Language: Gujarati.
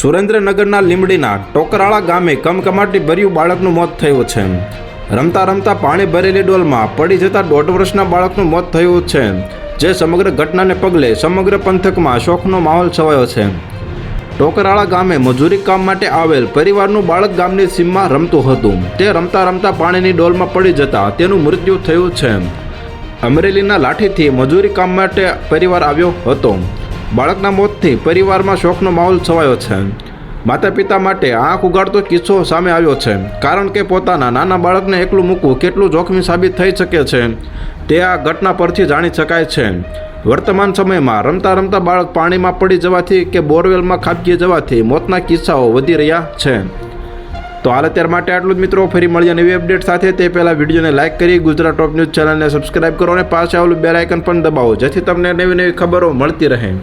સુરેન્દ્રનગરના લીમડીના ટોકરાળા ગામે કમકમાટી ભર્યું બાળકનું મોત થયું છે. રમતા રમતા પાણી ભરેલી ડોલમાં પડી જતા દોઢ વર્ષના બાળકનું મોત થયું છે, જે સમગ્ર ઘટનાને પગલે સમગ્ર પંથકમાં શોકનો માહોલ છવાયો છે. ટોકરાળા ગામે મજૂરી કામ માટે આવેલ પરિવારનું બાળક ગામની સીમમાં રમતું હતું. તે રમતા રમતા પાણીની ડોલમાં પડી જતા તેનું મૃત્યુ થયું છે. અમરેલીના લાઠીથી મજૂરી કામ માટે પરિવાર આવ્યો હતો. બાળકના મોતથી પરિવારમાં શોકનો માહોલ છવાયો છે. માતા પિતા માટે આંખ ઉગાડતો કિસ્સો સામે આવ્યો છે, કારણ કે પોતાના નાના બાળકને એકલું મૂકવું કેટલું જોખમી સાબિત થઈ શકે છે, તે આ ઘટના પરથી જાણી શકાય છે. વર્તમાન સમયમાં રમતા રમતા બાળક પાણીમાં પડી જવાથી કે બોરવેલમાં ખાબકી જવાથી મોતના કિસ્સાઓ વધી રહ્યા છે. તો હાલ અત્યાર માટે આટલું જ મિત્રો, ફરી મળીએ નવી અપડેટ સાથે. તે પહેલાં વિડીયોને લાઇક કરી ગુજરાત ટોપ ન્યૂઝ ચેનલને સબસ્ક્રાઇબ કરો અને પાસે આવેલું બેલ આઇકન પણ દબાવો, જેથી તમને નવી નવી ખબરો મળતી રહે.